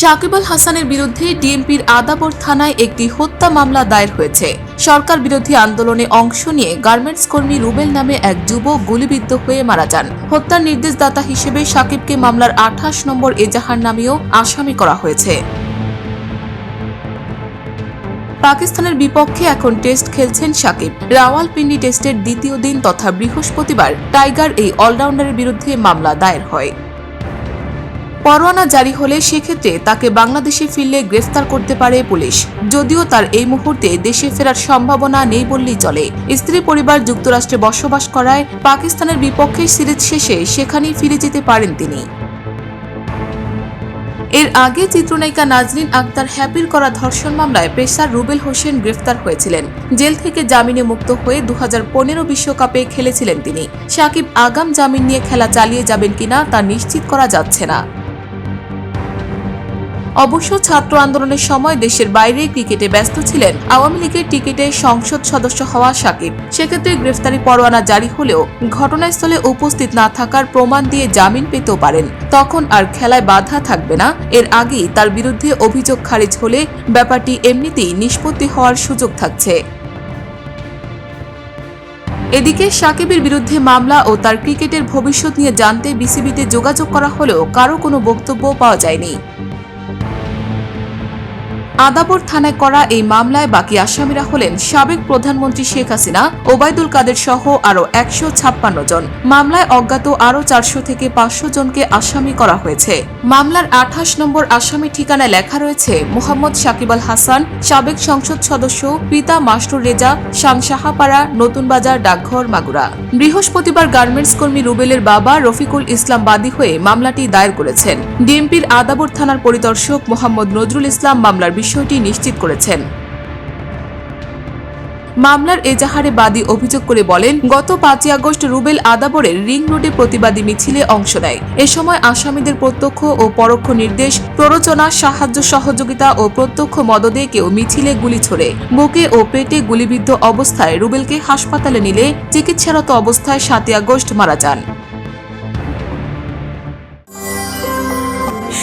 সাকিব আল হাসানের বিরুদ্ধে ডিএমপির আদাবর থানায় একটি হত্যা মামলা দায়ের হয়েছে। সরকার বিরোধী আন্দোলনে অংশ নিয়ে গার্মেন্টস কর্মী রুবেল নামে এক যুবক গুলিবিদ্ধ হয়ে মারা যান। হত্যার নির্দেশদাতা হিসেবে সাকিবকে মামলার আঠাশ নম্বর এজাহার নামেও আসামি করা হয়েছে। পাকিস্তানের বিপক্ষে এখন টেস্ট খেলছেন সাকিব রাওয়ালপিন্ডি টেস্টের দ্বিতীয় দিন তথা বৃহস্পতিবার টাইগার এই অলরাউন্ডারের বিরুদ্ধে মামলা দায়ের হয়। পরোয়ানা জারি হলে সেক্ষেত্রে তাকে বাংলাদেশে ফিরলে গ্রেফতার করতে পারে পুলিশ। যদিও তার এই মুহূর্তে দেশে ফেরার সম্ভাবনা নেই বললেই চলে। স্ত্রী পরিবার যুক্তরাষ্ট্রে বসবাস করায় পাকিস্তানের বিপক্ষে সিরিজ শেষে সেখানেই ফিরে যেতে পারেন তিনি। এর আগে চিত্রনায়িকা নাজনীন আক্তার হ্যাপির করা ধর্ষণ মামলায় পেশার রুবেল হোসেন গ্রেফতার হয়েছিলেন। জেল থেকে জামিনে মুক্ত হয়ে দু বিশ্বকাপে খেলেছিলেন তিনি। সাকিব আগাম জামিন নিয়ে খেলা চালিয়ে যাবেন কিনা তা নিশ্চিত করা যাচ্ছে না। অবশ্য ছাত্র আন্দোলনের সময় দেশের বাইরে ক্রিকেটে ব্যস্ত ছিলেন। আওয়ামী লীগের টিকিটে সংসদ সদস্য হওয়া সাকিব। সেক্ষেত্রে গ্রেফতারি পরোয়ানা জারি হলেও ঘটনাস্থলে উপস্থিত না থাকার প্রমাণ দিয়ে জামিন পেতেও পারেন। তখন আর খেলায় বাধা থাকবে না। এর আগেই তার বিরুদ্ধে অভিযোগ খারিজ হলে ব্যাপারটি এমনিতেই নিষ্পত্তি হওয়ার সুযোগ থাকছে। এদিকে সাকিবের বিরুদ্ধে মামলা ও তার ক্রিকেটের ভবিষ্যৎ নিয়ে জানতে বিসিবিতে যোগাযোগ করা হলেও কারও কোনো বক্তব্য পাওয়া যায়নি। আদাবর থানায় করা এই মামলায় বাকি আসামিরা হলেন সাবেক প্রধানমন্ত্রী শেখ হাসিনা, ওবায়দুল কাদের সহ আরও একশো ছাপ্পান্ন জন। মামলায় অজ্ঞাত আরও চারশো থেকে পাঁচশো জনকে আসামি করা হয়েছে। মামলার আঠাশ নম্বর আসামি ঠিকানায় লেখা রয়েছে, মোহাম্মদ সাকিব আল হাসান, সাবেক সংসদ সদস্য, পিতা মাস্টুর রেজা শামসাহাপাড়া নতুন বাজার, ডাকঘর, মাগুরা। বৃহস্পতিবার গার্মেন্টস কর্মী রুবেলের বাবা রফিকুল ইসলাম বাদী হয়ে মামলাটি দায়ের করেছেন। ডিএমপির আদাবর থানার পরিদর্শক মোহাম্মদ নজরুল ইসলাম মামলার বিষয়টি নিশ্চিত করেছেন। মামলার এজাহারে বাদী অভিযোগ করে বলেন, গত পাঁচই আগস্ট রুবেল আদাবরের রিং রোডে প্রতিবাদী মিছিলে অংশ নেয়। এ সময় আসামিদের প্রত্যক্ষ ও পরোক্ষ নির্দেশ, প্ররোচনা, সাহায্য, সহযোগিতা ও প্রত্যক্ষ মদদে কেউ মিছিলে গুলি ছোড়ে। বুকে ও পেটে গুলিবিদ্ধ অবস্থায় রুবেলকে হাসপাতালে নিলে চিকিৎসারত অবস্থায় সাতই আগস্ট মারা যান।